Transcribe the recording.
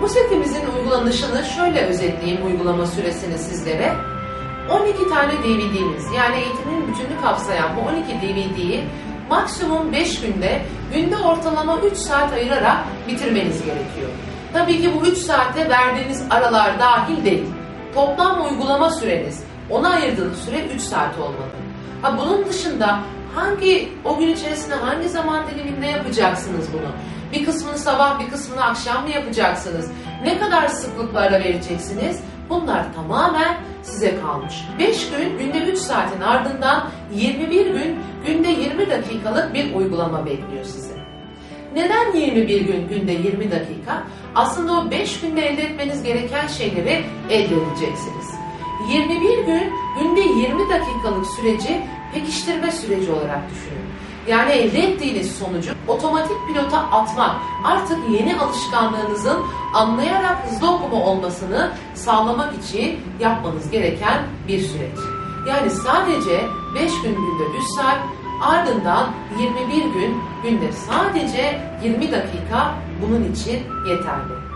Bu setimizin uygulanışını şöyle özetleyeyim uygulama süresini sizlere. 12 tane DVD'miz yani eğitimin bütününü kapsayan bu 12 DVD'yi maksimum 5 günde, günde ortalama 3 saat ayırarak bitirmeniz gerekiyor. Tabii ki bu 3 saate verdiğiniz aralar dahil değil. Toplam uygulama süreniz, ona ayırdığınız süre 3 saat olmalı. Ha bunun dışında hangi o gün içerisinde hangi zaman diliminde yapacaksınız bunu? Bir kısmını sabah, bir kısmını akşam mı yapacaksınız? Ne kadar sıklıkla ara vereceksiniz? Bunlar tamamen size kalmış. 5 gün günde 3 saatin ardından 21 gün günde 20 dakikalık bir uygulama bekliyor sizi. Neden 21 gün günde 20 dakika? Aslında o 5 günde elde etmeniz gereken şeyleri elde edeceksiniz. 21 gün 20 dakikalık süreci pekiştirme süreci olarak düşünün. Yani elde ettiğiniz sonucu otomatik pilota atmak artık yeni alışkanlığınızın anlayarak hızlı okuma olmasını sağlamak için yapmanız gereken bir süreç. Yani sadece 5 gün günde 3 saat ardından 21 gün günde sadece 20 dakika bunun için yeterli.